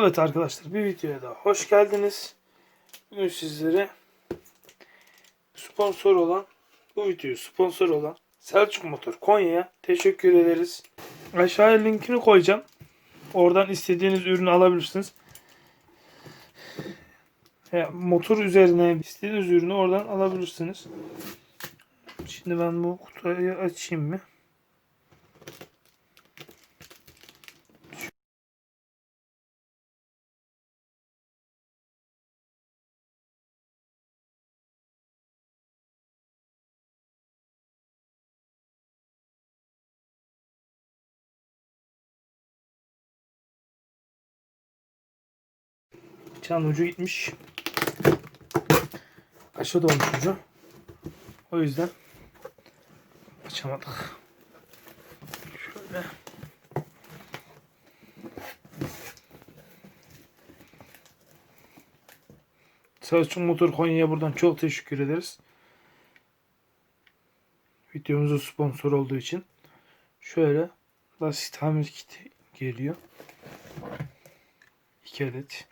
Evet arkadaşlar bir videoya daha hoş geldiniz. Bugün sizlere sponsor olan bu videoyu sponsor olan Selçuk Motor Konya'ya teşekkür ederiz. Aşağıya linkini koyacağım. Oradan istediğiniz ürünü alabilirsiniz. Ya, motor üzerine istediğiniz ürünü oradan alabilirsiniz. Şimdi ben bu kutuyu açayım mı? Çan ucu gitmiş. Aşağı olmuş ucu. O yüzden açamadık. Şöyle. Selçuk Motor Konya'ya buradan çok teşekkür ederiz. Videomuzun sponsor olduğu için. Şöyle lastik tamir kiti geliyor. 2 adet.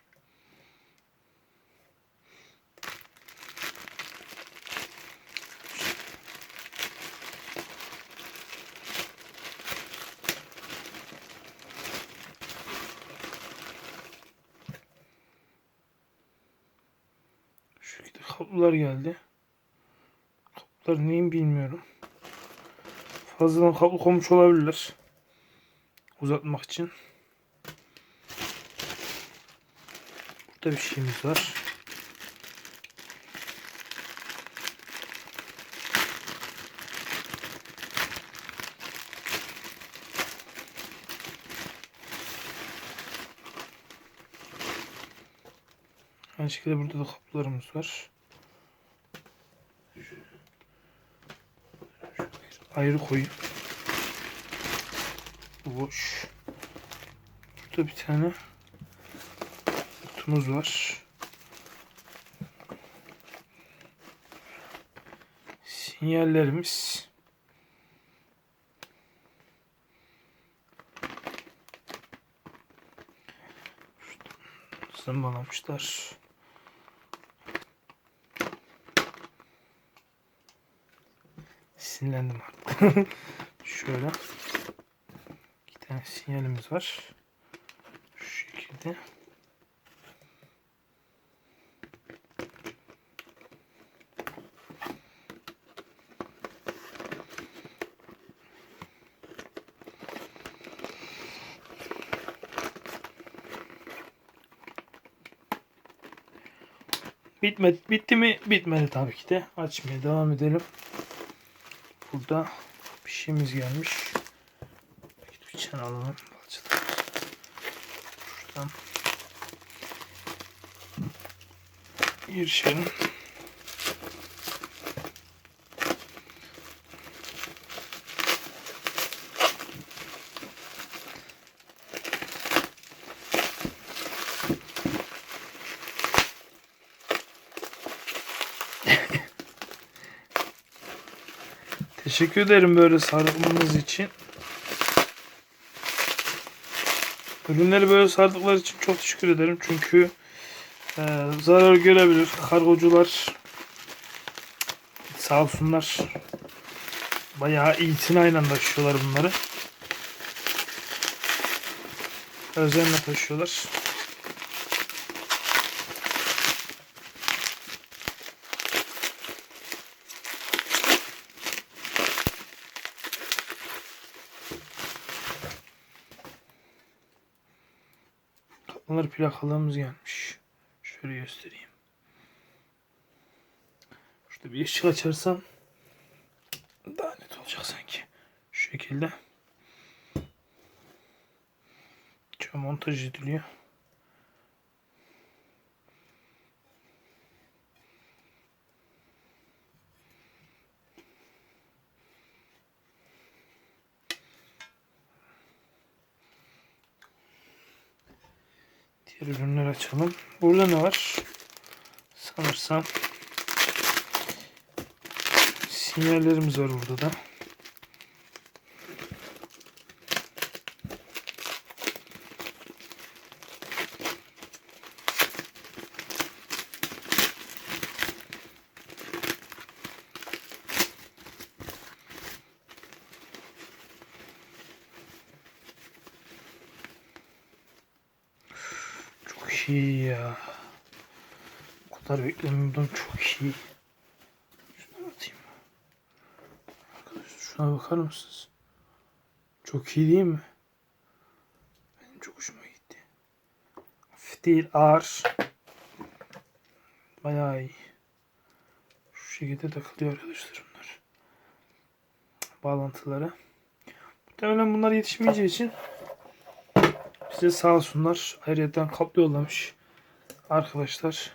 Kablolar geldi. Kablolar neyin bilmiyorum. Fazladan kablo koymuş olabilirler. Uzatmak için. Burada bir şeyimiz var. Aynı şekilde burada da kapılarımız var. Ayrı koyayım. Boş. Burada bir tane kutumuz var. Sinyallerimiz. Zımbalamışlar. Sinirlendim artık. Şöyle. iki tane sinyalimiz var. Şu şekilde. Bitmedi, bitti mi? Bitmedi tabii ki de. Açmaya devam edelim. Burada bir şeyimiz gelmiş. Bir çan alalım. Şuradan. Girişelim. Teşekkür ederim böyle sarılmanız için. Ürünleri böyle sardıkları için çok teşekkür ederim. Çünkü e, zarar görebilir. Kargocular sağ olsunlar bayağı itinayla taşıyorlar bunları. Özenle taşıyorlar. Bunlar plakalığımız gelmiş. Şöyle göstereyim. Şurada bir ışık açarsam daha net olacak sanki. Şu şekilde. Şöyle montaj ediliyor. Diğer ürünleri açalım. Burada ne var? Sanırsam sinyallerimiz var burada da. İyi ya. O kadar beklemiyordum. Çok iyi. Şunu atayım. Arkadaşlar şuna bakar mısınız? Çok iyi değil mi? Benim çok hoşuma gitti. Hafif değil ağır. Bayağı iyi. Şu şekilde takılıyor arkadaşlar bunlar. Bağlantıları. Muhtemelen bunlar yetişmeyeceği için bize sağ olsunlar. Ayrıyetten kaplı yollamış arkadaşlar.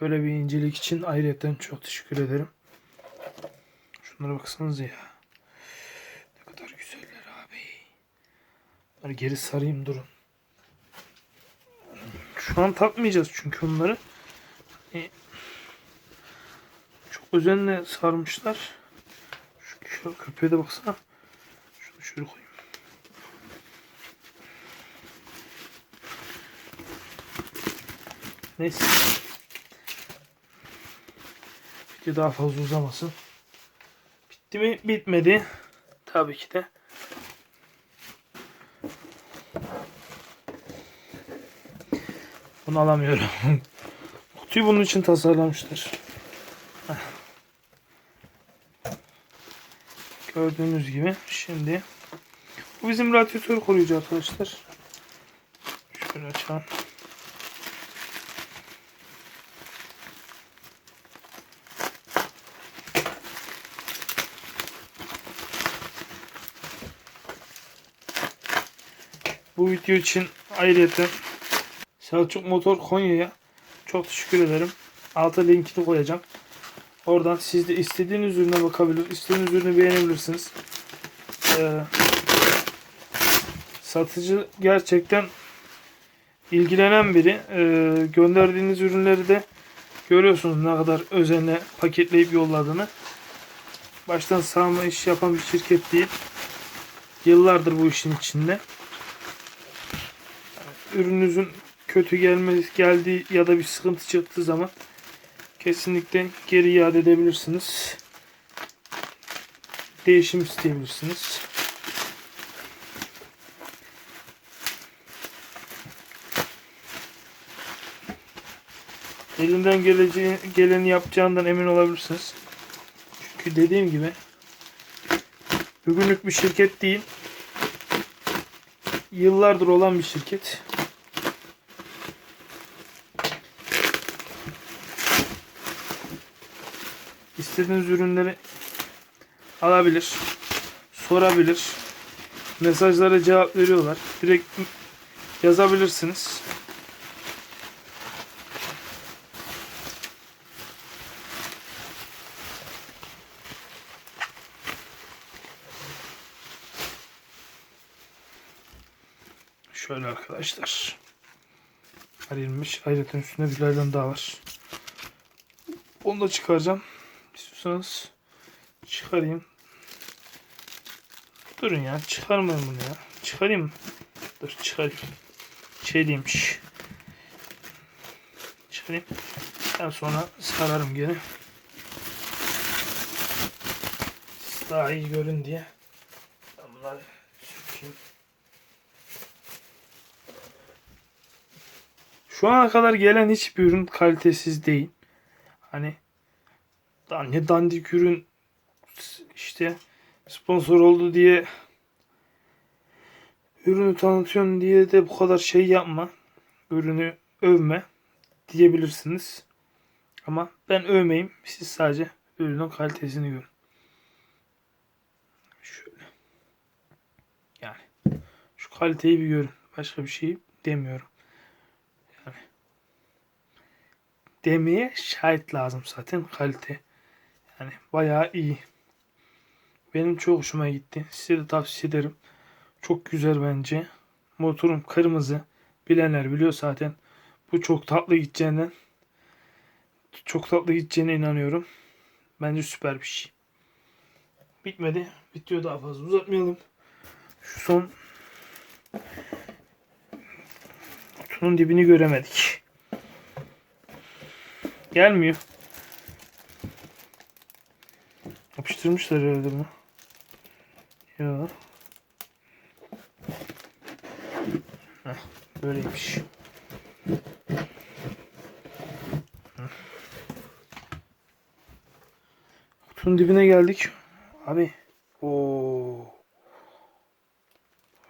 Böyle bir incelik için ayrıyetten çok teşekkür ederim. Şunlara baksanıza ya. Ne kadar güzeller abi. Bunları geri sarayım durun. Şu an takmayacağız çünkü onları. E, çok özenle sarmışlar. Şu kö- köpeğe de baksana. Şunu şöyle koyayım. Neyse. Video daha fazla uzamasın. Bitti mi? Bitmedi. Tabii ki de. Bunu alamıyorum. Kutuyu bunun için tasarlamışlar. Gördüğünüz gibi şimdi bu bizim radyatör koruyucu arkadaşlar. Şöyle açalım. Bu video için ayrıca Selçuk Motor Konya'ya çok teşekkür ederim. Alta linkini koyacağım. Oradan siz de istediğiniz ürüne bakabilir, istediğiniz ürünü beğenebilirsiniz. Ee, satıcı gerçekten ilgilenen biri. Ee, gönderdiğiniz ürünleri de görüyorsunuz ne kadar özenle paketleyip yolladığını. Baştan sağma iş yapan bir şirket değil. Yıllardır bu işin içinde. Ürününüzün kötü gelmesi geldiği ya da bir sıkıntı çıktığı zaman kesinlikle geri iade edebilirsiniz. Değişim isteyebilirsiniz. Elinden geleceği, geleni yapacağından emin olabilirsiniz. Çünkü dediğim gibi bugünlük bir şirket değil. Yıllardır olan bir şirket. İstediğiniz ürünleri alabilir, sorabilir. Mesajlara cevap veriyorlar. Direkt yazabilirsiniz. Şöyle arkadaşlar. Ayrılmış. Ayrıca üstünde bir daha var. Onu da çıkaracağım. İstiyorsanız çıkarayım. Durun ya. Çıkarmayın bunu ya. Çıkarayım? Dur çıkarayım. Şey. Çıkarayım. Ben sonra sararım geri. Daha iyi görün diye. Ben bunları. Şu ana kadar gelen hiçbir ürün kalitesiz değil. Hani daha ne dandik ürün işte sponsor oldu diye ürünü tanıtıyorsun diye de bu kadar şey yapma. Ürünü övme diyebilirsiniz. Ama ben övmeyeyim. Siz sadece ürünün kalitesini görün. Şöyle. Yani şu kaliteyi bir görün. Başka bir şey demiyorum. Yani demeye şahit lazım zaten kalite. Yani bayağı iyi. Benim çok hoşuma gitti. Size de tavsiye ederim. Çok güzel bence. Motorum kırmızı. Bilenler biliyor zaten. Bu çok tatlı gideceğinden çok tatlı gideceğine inanıyorum. Bence süper bir şey. Bitmedi. Bitiyor daha fazla uzatmayalım. Şu son kutunun dibini göremedik. Gelmiyor. Yapıştırmışlar herhalde bunu. Ya. Böyleymiş. Kutunun dibine geldik. Abi. o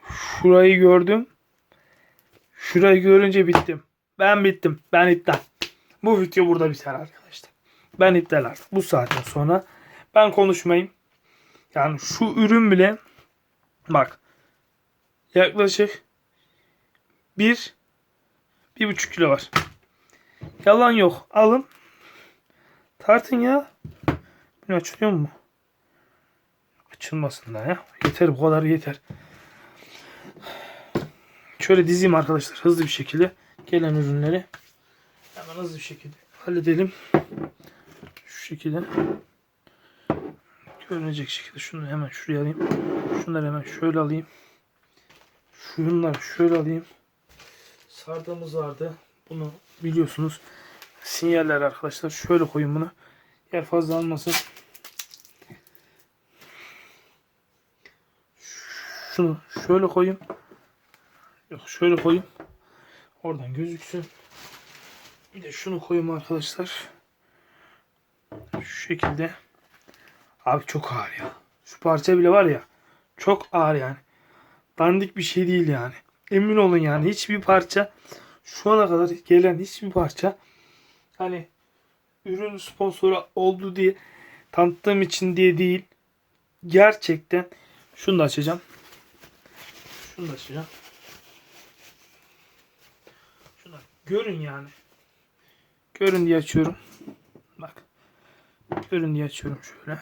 Şurayı gördüm. Şurayı görünce bittim. Ben bittim. Ben iptal. Bu video burada biter arkadaşlar. Ben iptal artık. Bu saatten sonra ben konuşmayayım. Yani şu ürün bile bak yaklaşık bir bir buçuk kilo var. Yalan yok. Alın. Tartın ya. Bunu açılıyor mu? Açılmasın da ya. Yeter bu kadar yeter. Şöyle dizeyim arkadaşlar hızlı bir şekilde gelen ürünleri hemen hızlı bir şekilde halledelim. Şu şekilde görünecek şekilde şunu hemen şuraya alayım. Şunları hemen şöyle alayım. Şunları şöyle alayım. Sardığımız vardı. Bunu biliyorsunuz. Sinyaller arkadaşlar. Şöyle koyun bunu. Yer fazla almasın. Şunu şöyle koyayım. Yok şöyle koyayım. Oradan gözüksün. Bir de şunu koyayım arkadaşlar. Şu şekilde. Abi çok ağır ya. Şu parça bile var ya. Çok ağır yani. Dandik bir şey değil yani. Emin olun yani hiçbir parça şu ana kadar gelen hiçbir parça hani ürün sponsoru oldu diye tanıttığım için diye değil. Gerçekten şunu da açacağım. Şunu da açacağım. Şunu da görün yani. Görün diye açıyorum. Görün diye açıyorum şöyle.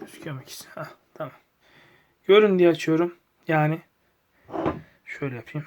Gözüküyor ikisi? Hah, tamam. Görün diye açıyorum. Yani şöyle yapayım.